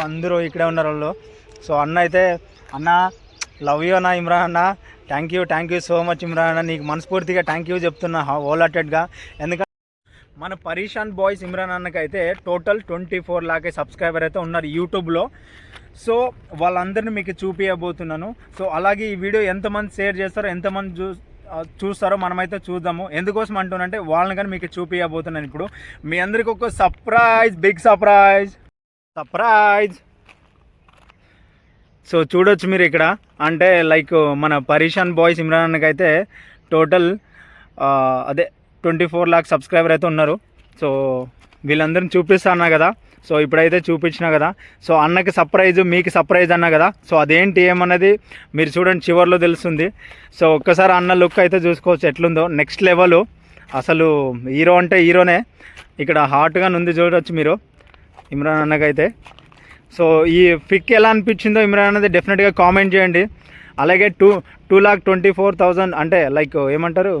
అందరూ ఇక్కడే ఉన్నారు వాళ్ళు. సో అన్న అయితే అన్న లవ్ యూ అన్న ఇమ్రాన్ అన్న. Thank you thank you so much Imran అన్న. నీకు మనస్ఫూర్తిగా థ్యాంక్ యూ చెప్తున్నా హోల్ హార్టెడ్గా ఎందుకంటే మన Pareshan boys Imran అన్నకైతే total twenty four lakh subscriber అయితే ఉన్నారు యూట్యూబ్లో. సో వాళ్ళందరినీ మీకు చూపించబోతున్నాను సో అలాగే ఈ వీడియో ఎంతమంది షేర్ చేస్తారో ఎంతమంది చూ చూస్తారో మనమైతే చూద్దాము. ఎందుకోసం అంటున్నంటే వాళ్ళని కానీ మీకు చూపించబోతున్నాను ఇప్పుడు. మీ అందరికి ఒక surprise big surprise surprise. So చూడొచ్చు మీరు ఇక్కడ. అంటే లైక్ మన పరీషాన్ బాయ్స్ ఇమ్రాన్ అన్నకి అయితే టోటల్ అదే ట్వంటీ ఫోర్ లాక్ సబ్స్క్రైబర్ అయితే ఉన్నారు. సో వీళ్ళందరిని చూపిస్తా కదా. సో ఇప్పుడైతే చూపించిన కదా. సో అన్నకి సర్ప్రైజ్ మీకు సర్ప్రైజ్ అన్న కదా. సో అదేంటి ఏమన్నది మీరు చూడండి చివరిలో తెలుస్తుంది. సో ఒక్కసారి అన్న లుక్ అయితే చూసుకోవచ్చు ఎట్లుందో. Next level. అసలు హీరో అంటే హీరోనే. ఇక్కడ హాట్గా ఉంది చూడవచ్చు మీరు. ఇమ్రాన్ అన్నకైతే. సో ఈ పిక్ ఎలా అనిపించిందో ఇమ్రాన్ అన్నది డెఫినెట్గా కామెంట్ చేయండి. అలాగే two two lakh twenty four thousand అంటే లైక్ ఏమంటారు?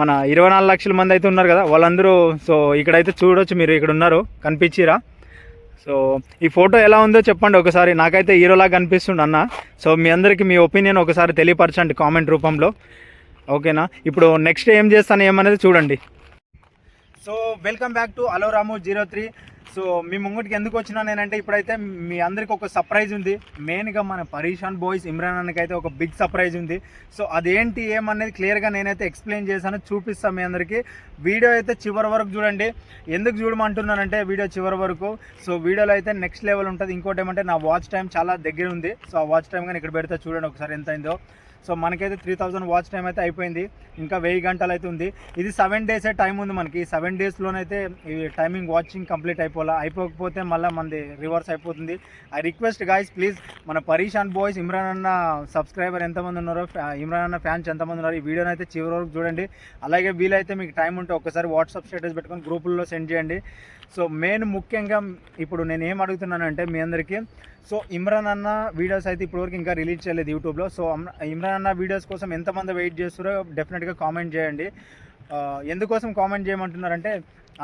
మన ఇరవై నాలుగు లక్షల మంది అయితే ఉన్నారు కదా వాళ్ళందరూ సో ఇక్కడైతే చూడొచ్చు మీరు ఇక్కడ ఉన్నారు కనిపించిరా? సో ఈ ఫోటో ఎలా ఉందో చెప్పండి ఒకసారి. నాకైతే హీరోలాగా కనిపిస్తుంది అన్న. సో మీ అందరికీ మీ ఒపీనియన్ ఒకసారి తెలియపరచండి కామెంట్ రూపంలో. ఓకేనా? ఇప్పుడు నెక్స్ట్ ఏం చేస్తాను ఏమనేది చూడండి. So welcome back to hello Ramu zero three so మీ ముంగటికి ఎందుకు వచ్చినా నేనంటే ఇప్పుడైతే మీ అందరికి ఒక సర్ప్రైజ్ ఉంది. మెయిన్గా మన పరీషాన్ బాయ్స్ ఇమ్రాన్ అన్నకి అయితే ఒక బిగ్ సర్ప్రైజ్ ఉంది. సో అదేంటి ఏమనేది క్లియర్గా నేనైతే ఎక్స్ప్లెయిన్ చేశాను చూపిస్తాను మీ అందరికీ. వీడియో అయితే చివరి వరకు చూడండి. ఎందుకు చూడమంటున్నానంటే వీడియో చివరి వరకు. సో వీడియోలో అయితే నెక్స్ట్ లెవెల్ ఉంటుంది. ఇంకోటి ఏమంటే నా వాచ్ టైం చాలా దగ్గర ఉంది. సో ఆ వాచ్ టైం కానీ ఇక్కడ పెడితే చూడండి ఒకసారి ఎంత అయిందో. సో మనకైతే త్రీ థౌసండ్ వాచ్ టైం అయితే అయిపోయింది. ఇంకా వెయ్యి గంటలు అయితే ఉంది. ఇది సెవెన్ డేసే టైం ఉంది మనకి. సెవెన్ డేస్లోనైతే ఈ టైమింగ్ వాచింగ్ కంప్లీట్ అయిపోవాలా? అయిపోకపోతే మళ్ళీ మనది రివర్స్ అయిపోతుంది. ఐ రిక్వెస్ట్ గాయస్ ప్లీజ్ మన పరీషాన్ బాయ్స్ ఇమ్రాన్ అన్న సబ్స్క్రైబర్ ఎంతమంది ఉన్నారో ఇమ్రాన్ అన్న ఫ్యాన్స్ ఎంతమంది ఉన్నారో ఈ వీడియోని అయితే చివరి వరకు చూడండి. అలాగే వీలైతే మీకు టైం ఉంటే ఒకసారి వాట్సాప్ స్టేటస్ పెట్టుకొని గ్రూపుల్లో సెండ్ చేయండి. సో మెయిన్ ముఖ్యంగా ఇప్పుడు నేను ఏం అడుగుతున్నానంటే మీ అందరికీ సో ఇమ్రాన్ అన్న వీడియోస్ అయితే ఇప్పటివరకు ఇంకా రిలీజ్ చేయలేదు యూట్యూబ్లో. సో ఇమ్రాన్ అన్న వీడియోస్ కోసం ఎంతమంది వెయిట్ చేస్తారో డెఫినెట్గా కామెంట్ చేయండి. ఎందుకోసం కామెంట్ చేయమంటున్నారంటే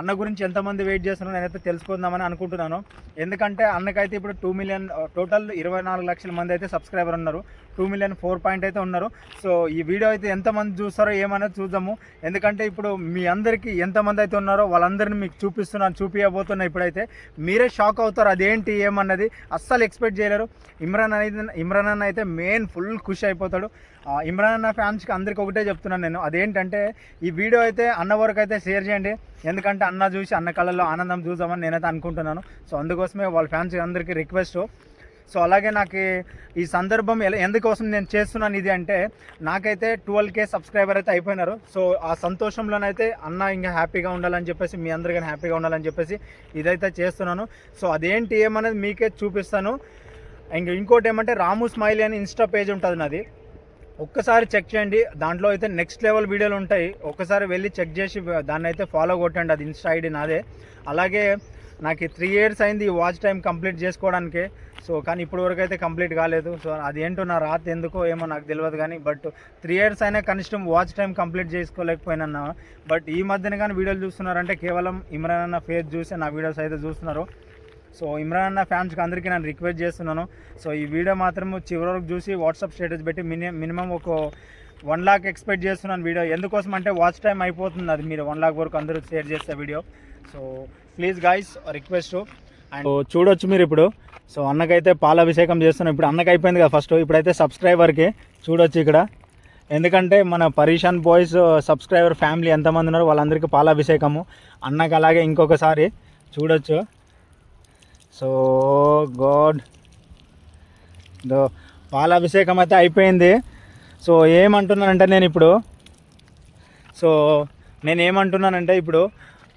అన్న గురించి ఎంతమంది వెయిట్ చేస్తున్నారో నేనైతే తెలుసుకుందామని అనుకుంటున్నాను. ఎందుకంటే అన్నకైతే ఇప్పుడు టూ మిలియన్ టోటల్ ఇరవై నాలుగు లక్షల మంది అయితే సబ్స్క్రైబర్ ఉన్నారు. టూ మిలియన్ ఫోర్ పాయింట్ అయితే ఉన్నారు. సో ఈ వీడియో అయితే ఎంతమంది చూస్తారో ఏమనేది చూద్దాము. ఎందుకంటే ఇప్పుడు మీ అందరికీ ఎంతమంది అయితే ఉన్నారో వాళ్ళందరినీ మీకు చూపిస్తున్నాను చూపించబోతున్నా ఇప్పుడైతే. మీరే షాక్ అవుతారు అదేంటి ఏమన్నది అస్సలు ఎక్స్పెక్ట్ చేయలేరు. ఇమ్రాన్ అనేది ఇమ్రాన్ అన్న అయితే మెయిన్ ఫుల్ ఖుషి అయిపోతాడు. ఆ, ఇమ్రాన్ అన్న ఫ్యాన్స్కి అందరికి ఒకటే చెప్తున్నాను నేను. అదేంటంటే ఈ వీడియో అయితే అన్న వరకు అయితే షేర్ చేయండి. ఎందుకంటే అన్న చూసి అన్న కళ్ళల్లో ఆనందం చూద్దామని నేనైతే అనుకుంటున్నాను. సో అందుకోసమే వాళ్ళ ఫ్యాన్స్ అందరికీ రిక్వెస్ట్. సో అలాగే నాకు ఈ సందర్భం ఎలా ఎందుకోసం నేను చేస్తున్నాను ఇది అంటే నాకైతే ట్వెల్వ్ కే సబ్స్క్రైబర్ అయితే అయిపోయినారు. సో ఆ సంతోషంలోనైతే అన్న ఇంకా హ్యాపీగా ఉండాలని చెప్పేసి మీ అందరికీ హ్యాపీగా ఉండాలని చెప్పేసి ఇదైతే చేస్తున్నాను. సో అదేంటి ఏమనేది మీకే చూపిస్తాను. ఇంక ఇంకోటి ఏమంటే రాము స్మైలీ అని ఇన్స్టా పేజ్ ఉంటుంది నాది. ఒక్కసారి చెక్ చేయండి. దాంట్లో అయితే నెక్స్ట్ లెవెల్ వీడియోలు ఉంటాయి. ఒక్కసారి వెళ్ళి చెక్ చేసి దాన్ని అయితే ఫాలో కొట్టండి. అది ఇన్స్టా ఐడి నాదే. అలాగే నాకు త్రీ ఇయర్స్ అయింది ఈ వాచ్ టైం కంప్లీట్ చేసుకోవడానికి. సో కానీ ఇప్పటి వరకు అయితే కంప్లీట్ కాలేదు. సో అది ఏంటో నా రాత ఎందుకో ఏమో నాకు తెలియదు కానీ బట్ త్రీ ఇయర్స్ అయినా కనిష్టం వాచ్ టైం కంప్లీట్ చేసుకోలేకపోయినా బట్ ఈ మధ్యన కానీ వీడియోలు చూస్తున్నారంటే కేవలం ఇమ్రాన్ అన్న ఫేస్ చూసి నా వీడియోస్ అయితే చూస్తున్నారు. సో ఇమ్రాన్ అన్న ఫ్యాన్స్కి అందరికీ నేను రిక్వెస్ట్ చేస్తున్నాను. సో ఈ వీడియో మాత్రం చివరి వరకు చూసి వాట్సాప్ స్టేటస్ పెట్టి మిని మినిమం ఒక వన్ లాక్ ఎక్స్పెక్ట్ చేస్తున్నాను వీడియో. ఎందుకోసం అంటే వాచ్ టైం అయిపోతుంది అది మీరు వన్ లాక్ వరకు అందరూ షేర్ చేస్తే video. So please guys request and చూడొచ్చు మీరు ఇప్పుడు. సో అన్నకైతే పాలాభిషేకం చేస్తున్నాం. ఇప్పుడు అన్నకి అయిపోయింది కదా ఫస్ట్ ఇప్పుడైతే సబ్స్క్రైబర్కి చూడొచ్చు ఇక్కడ. ఎందుకంటే మన పరీషాన్ బాయ్స్ సబ్స్క్రైబర్ ఫ్యామిలీ ఎంతమంది ఉన్నారో వాళ్ళందరికీ పాలాభిషేకము. అన్నకు అలాగే ఇంకొకసారి చూడొచ్చు. So God. దో పాలాభిషేకం అయితే అయిపోయింది. సో ఏమంటున్నానంటే నేను ఇప్పుడు సో నేను ఏమంటున్నానంటే ఇప్పుడు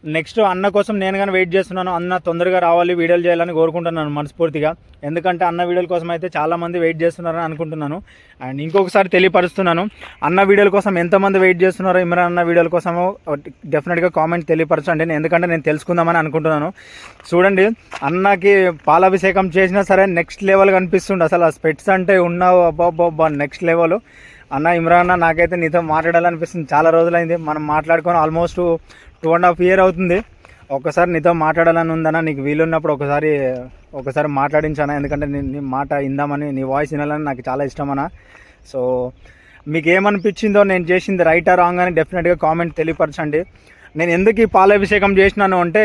నెక్స్ట్ అన్న కోసం నేను కానీ వెయిట్ చేస్తున్నాను. అన్న తొందరగా రావాలి వీడియోలు చేయాలని కోరుకుంటున్నాను మనస్ఫూర్తిగా. ఎందుకంటే అన్న వీడియోల కోసం అయితే చాలామంది వెయిట్ చేస్తున్నారని అనుకుంటున్నాను. అండ్ ఇంకొకసారి తెలియపరుస్తున్నాను. అన్న వీడియోల కోసం ఎంతమంది వెయిట్ చేస్తున్నారో ఇమ్రాన్ అన్న వీడియోల కోసము డెఫినెట్గా కామెంట్ తెలియపరచండి. నేను ఎందుకంటే నేను తెలుసుకుందామని అనుకుంటున్నాను. చూడండి అన్నకి పాలాభిషేకం చేసినా సరే నెక్స్ట్ లెవెల్ కనిపిస్తుండే. అసలు ఆ స్పెట్స్ అంటే ఉన్నావు? అబ్బాబ్బా నెక్స్ట్ లెవెల్. అన్న ఇమ్రాన్ అన్న నాకైతే నీతో మాట్లాడాలనిపిస్తుంది. చాలా రోజులైంది. మనం మాట్లాడుకొని almost two and half year అవుతుంది. ఒకసారి నీతో మాట్లాడాలని ఉందన్నా నీకు వీలున్నప్పుడు ఒకసారి ఒకసారి మాట్లాడించానా? ఎందుకంటే నీ మాట ఇందామని నీ వాయిస్ వినాలని నాకు చాలా ఇష్టమన్నా. సో మీకు ఏమనిపించిందో నేను చేసింది రైటా రాంగ్ అని డెఫినెట్గా కామెంట్ తెలియపరచండి. నేను ఎందుకు ఈ పాలాభిషేకం చేసినాను అంటే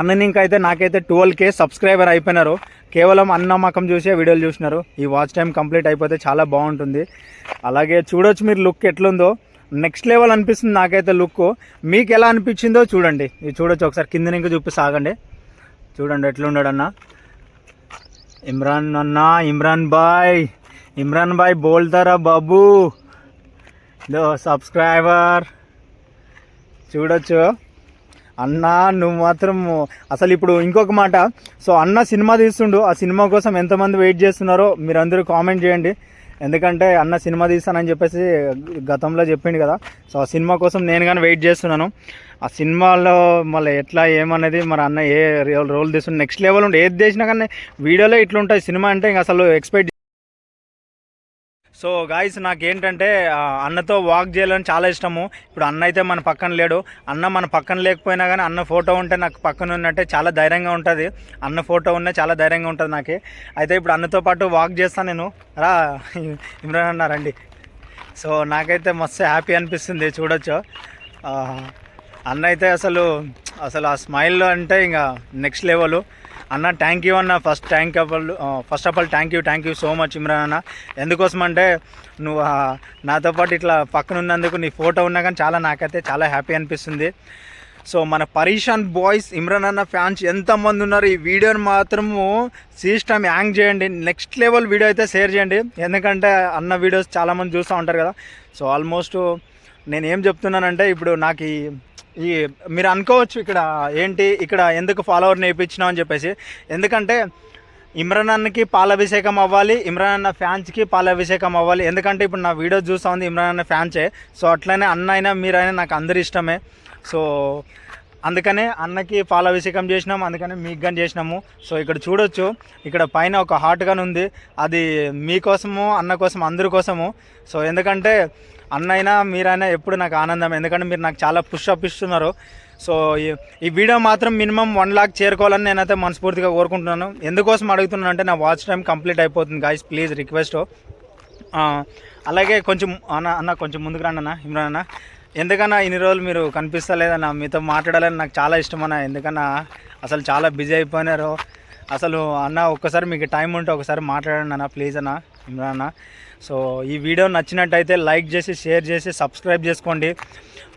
అన్న అయితే నాకైతే ట్వెల్వ్ కే సబ్స్క్రైబర్ అయిపోయినారు. కేవలం అన్నమ్మకం చూసే వీడియోలు చూసినారు. ఈ వాచ్ టైం కంప్లీట్ అయిపోతే చాలా బాగుంటుంది. అలాగే చూడొచ్చు మీరు లుక్ ఎట్లుందో. నెక్స్ట్ లెవెల్ అనిపిస్తుంది నాకైతే లుక్ మీకు ఎలా అనిపించిందో చూడండి. ఇది చూడొచ్చు ఒకసారి కింద ఇంకా చూపి సాగండి. చూడండి ఎట్లుండడన్నా ఇమ్రాన్ అన్న ఇమ్రాన్ బాయ్. ఇమ్రాన్ బాయ్ బోల్తారా బాబు? దో సబ్స్క్రైబర్ చూడొచ్చు. అన్న నువ్వు మాత్రం అసలు ఇప్పుడు ఇంకొక మాట. సో అన్న సినిమా తీస్తుండు. ఆ సినిమా కోసం ఎంతమంది వెయిట్ చేస్తున్నారో మీరు అందరూ కామెంట్ చేయండి. ఎందుకంటే అన్న సినిమా తీస్తానని చెప్పేసి గతంలో చెప్పిండు కదా. సో ఆ సినిమా కోసం నేను కానీ వెయిట్ చేస్తున్నాను. ఆ సినిమాలో మళ్ళీ ఎట్లా ఏమనేది మరి అన్న ఏ రోల్ తీస్తుండే నెక్స్ట్ లెవెల్ ఉండే ఏది చేసినా కానీ వీడియోలో ఇట్లుంటాయి సినిమా అంటే ఇంకా అసలు ఎక్స్పెక్ట్ సో గాయస్ నాకేంటంటే అన్నతో వాక్ చేయాలని చాలా ఇష్టము. ఇప్పుడు అన్న అయితే మన పక్కన లేడు. అన్న మన పక్కన లేకపోయినా కానీ అన్న ఫోటో ఉంటే నాకు పక్కన ఉన్నట్టే చాలా ధైర్యంగా ఉంటుంది. అన్న ఫోటో ఉన్నా చాలా ధైర్యంగా ఉంటుంది నాకు. అయితే ఇప్పుడు అన్నతో పాటు వాక్ చేస్తాను నేను. రా ఇమ్రాన్ అన్న రండి. సో నాకైతే మస్తు హ్యాపీ అనిపిస్తుంది చూడొచ్చు. అన్న అయితే అసలు అసలు ఆ స్మైల్ అంటే ఇంకా నెక్స్ట్ లెవెల్ అన్న థ్యాంక్ యూ అన్న. First thank first of all thank you thank you so much Imran అన్న. ఎందుకోసం అంటే నువ్వు నాతో పాటు ఇట్లా పక్కన ఉన్నందుకు నీ ఫోటో ఉన్నా కానీ చాలా నాకైతే చాలా హ్యాపీ అనిపిస్తుంది. సో మన పరీషాన్ బాయ్స్ ఇమ్రాన్ అన్న ఫ్యాన్స్ ఎంతమంది ఉన్నారు? ఈ వీడియోని మాత్రము సిస్టమ్ యాంగ్ చేయండి. నెక్స్ట్ లెవెల్ వీడియో అయితే షేర్ చేయండి. ఎందుకంటే అన్న వీడియోస్ చాలామంది చూస్తూ ఉంటారు కదా. సో ఆల్మోస్ట్ నేను ఏం చెప్తున్నానంటే ఇప్పుడు నాకు ఈ మీరు అనుకోవచ్చు ఇక్కడ ఏంటి ఇక్కడ ఎందుకు ఫాలోవర్ నేర్పించినావు అని చెప్పేసి. ఎందుకంటే ఇమ్రాన్ అన్నకి పాలాభిషేకం అవ్వాలి ఇమ్రాన్ అన్న ఫ్యాన్స్కి పాలాభిషేకం అవ్వాలి. ఎందుకంటే ఇప్పుడు నా వీడియో చూస్తూ ఉంది ఇమ్రాన్ అన్న ఫ్యాన్సే. సో అట్లనే అన్న అయినా మీరైనా నాకు అందరు ఇష్టమే. సో అందుకనే అన్నకి పాలాభిషేకం చేసినాం అందుకనే మీకు కానీ చేసినాము. సో ఇక్కడ చూడొచ్చు ఇక్కడ పైన ఒక హార్ట్ కానీ ఉంది. అది మీకోసము అన్న కోసం అందరి కోసము. సో ఎందుకంటే అన్నైనా అయినా మీరైనా ఎప్పుడు నాకు ఆనందం. ఎందుకంటే మీరు నాకు చాలా పుష్అప్ ఇస్తున్నారు. సో ఈ- ఈ వీడియో మాత్రం మినిమం వన్ లాక్ చేరుకోవాలని నేనైతే మనస్ఫూర్తిగా కోరుకుంటున్నాను. ఎందుకోసం అడుగుతున్నాను అంటే నా వాచ్ టైం కంప్లీట్ అయిపోతుంది. గాయస్ ప్లీజ్ రిక్వెస్ట్ అలాగే కొంచెం అన్న అన్న కొంచెం ముందుకు రండి అన్న ఇమ్రాన్ అన్న. ఎందుకన్నా ఇన్ని రోజులు మీరు కనిపిస్తలేదన్న? మీతో మాట్లాడాలని నాకు చాలా ఇష్టం అన్న. ఎందుకన్నా? అసలు చాలా బిజీ అయిపోయినారు. అసలు అన్న ఒక్కసారి మీకు టైం ఉంటే ఒకసారి మాట్లాడండి అన్న ప్లీజ్ అన్న. ఇమ్రాన్. సో ఈ వీడియో నచ్చినట్టయితే లైక్ చేసి షేర్ చేసి సబ్స్క్రైబ్ చేసుకోండి.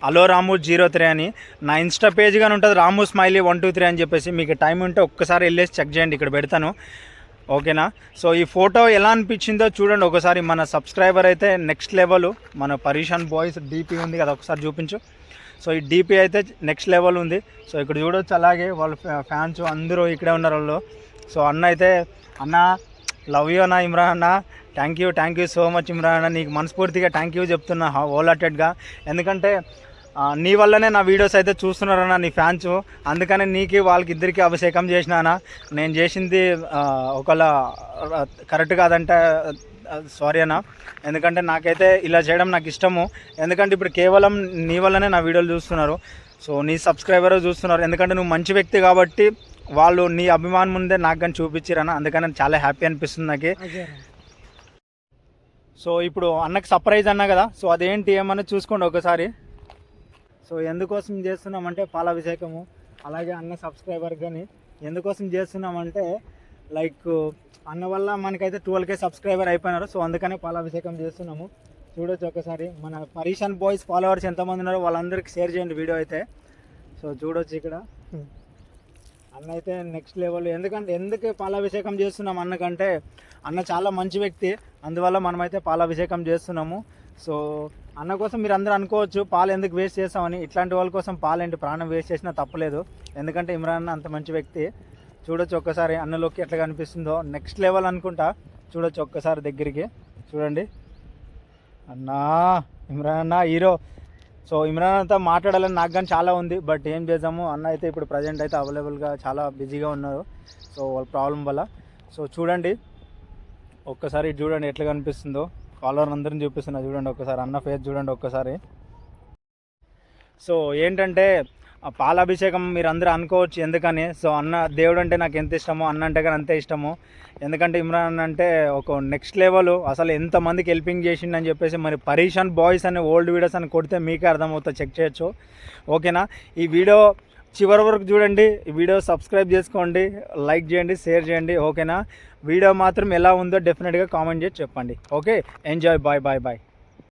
అలో రాము జీరో త్రీ అని. నా ఇన్స్టా పేజ్ కానీ ఉంటుంది Ramu smiley one two three అని చెప్పేసి. మీకు టైం ఉంటే ఒక్కసారి వెళ్ళేసి చెక్ చేయండి ఇక్కడ పెడతాను. ఓకేనా? సో ఈ ఫోటో ఎలా అనిపించిందో చూడండి ఒకసారి. మన సబ్స్క్రైబర్ అయితే నెక్స్ట్ లెవెల్. మన పరీషాన్ బాయ్స్ డీపీ ఉంది కదా ఒకసారి చూపించు. సో ఈ డీపీ అయితే నెక్స్ట్ లెవెల్ ఉంది. సో ఇక్కడ చూడొచ్చు అలాగే వాళ్ళ ఫ్యాన్స్ అందరూ ఇక్కడే ఉన్నారు వాళ్ళు. సో అన్న అయితే అన్న లవ్ యూ అన్న ఇమ్రాన్ అన్న. Thank you thank you so much Imran అన్న. నీకు మనస్ఫూర్తిగా థ్యాంక్ యూ చెప్తున్నా ఓలాటెడ్గా ఎందుకంటే నీ వల్లనే నా వీడియోస్ అయితే చూస్తున్నారన్న నీ ఫ్యాన్స్ అందుకనే నీకు వాళ్ళకి ఇద్దరికి అభిషేకం చేసినానా నేను చేసింది ఒకలా కరెక్ట్ కాదంటే సారీ అన్న. ఎందుకంటే నాకైతే ఇలా చేయడం నాకు ఇష్టము. ఎందుకంటే ఇప్పుడు కేవలం నీ వల్లనే నా వీడియోలు చూస్తున్నారు. సో నీ సబ్స్క్రైబర్ చూస్తున్నారు. ఎందుకంటే నువ్వు మంచి వ్యక్తి కాబట్టి వాళ్ళు నీ అభిమానం ముందే నాకు కానీ చూపించారన్న అందుకని చాలా హ్యాపీ అనిపిస్తుంది నాకు. సో ఇప్పుడు అన్నకి సర్ప్రైజ్ అన్నా కదా? సో అదేంటి ఏమన్నా చూసుకోండి ఒకసారి. సో ఎందుకోసం చేస్తున్నామంటే పాలాభిషేకము అలాగే అన్న సబ్స్క్రైబర్ కానీ ఎందుకోసం చేస్తున్నామంటే లైక్ అన్న వల్ల మనకైతే ట్వెల్వ్ కే సబ్స్క్రైబర్ అయిపోయినారు. సో అందుకనే పాలాభిషేకం చేస్తున్నాము. చూడొచ్చు ఒకసారి. మన పరీషన్ బాయ్స్ ఫాలోవర్స్ ఎంతమంది ఉన్నారో వాళ్ళందరికీ షేర్ చేయండి వీడియో అయితే. సో చూడొచ్చు ఇక్కడ. అన్న అయితే నెక్స్ట్ లెవెల్ ఎందుకంటే ఎందుకు పాలాభిషేకం చేస్తున్నాం అన్నకంటే అన్న చాలా మంచి వ్యక్తి. అందువల్ల మనమైతే పాలాభిషేకం చేస్తున్నాము. సో అన్న కోసం మీరు అందరూ అనుకోవచ్చు పాలు ఎందుకు వేస్ట్ చేస్తామని. ఇట్లాంటి వాళ్ళ కోసం పాలు ఏంటి ప్రాణం వేస్ట్ చేసినా తప్పలేదు. ఎందుకంటే ఇమ్రాన్ అన్న అంత మంచి వ్యక్తి. చూడొచ్చు ఒక్కసారి అన్నలోకి ఎట్లా కనిపిస్తుందో. నెక్స్ట్ లెవెల్ అనుకుంటా. చూడొచ్చు ఒక్కసారి దగ్గరికి. చూడండి. అన్నా ఇమ్రాన్ అన్న హీరో. సో ఇమ్రాన్ అంతా మాట్లాడాలని నాకు కానీ చాలా ఉంది బట్ ఏం చేద్దాము? అన్న అయితే ఇప్పుడు ప్రజెంట్ అయితే అవైలబుల్గా చాలా బిజీగా ఉన్నారు. సో వాళ్ళ ప్రాబ్లం వల్ల. సో చూడండి ఒక్కసారి చూడండి ఎట్లా కనిపిస్తుందో. కాలర్ అందరిని చూపిస్తున్నా చూడండి ఒక్కసారి. అన్న ఫేస్ చూడండి ఒక్కసారి. సో ఏంటంటే పాలాభిషేకం మీరు అందరూ అనుకోవచ్చు ఎందుకని? సో అన్న దేవుడు అంటే నాకు ఎంత ఇష్టమో అన్న అంటే కానీ అంతే ఇష్టము. ఎందుకంటే ఇమ్రాన్ అన్న అంటే ఒక నెక్స్ట్ లెవెల్ అసలు ఎంతమందికి హెల్పింగ్ చేసిండని చెప్పేసి మరి పరీషన్ బాయ్స్ అనే ఓల్డ్ వీడియోస్ అని కొడితే మీకే అర్థమవుతుంది చెక్ చేయొచ్చు. ఓకేనా? ఈ వీడియో చివరి వరకు చూడండి ఈ వీడియో సబ్స్క్రైబ్ చేసుకోండి లైక్ చేయండి షేర్ చేయండి ఓకేనా? వీడియో మాత్రం ఎలా ఉందో డెఫినెట్గా కామెంట్ చేసి చెప్పండి. Okay? Enjoy bye bye bye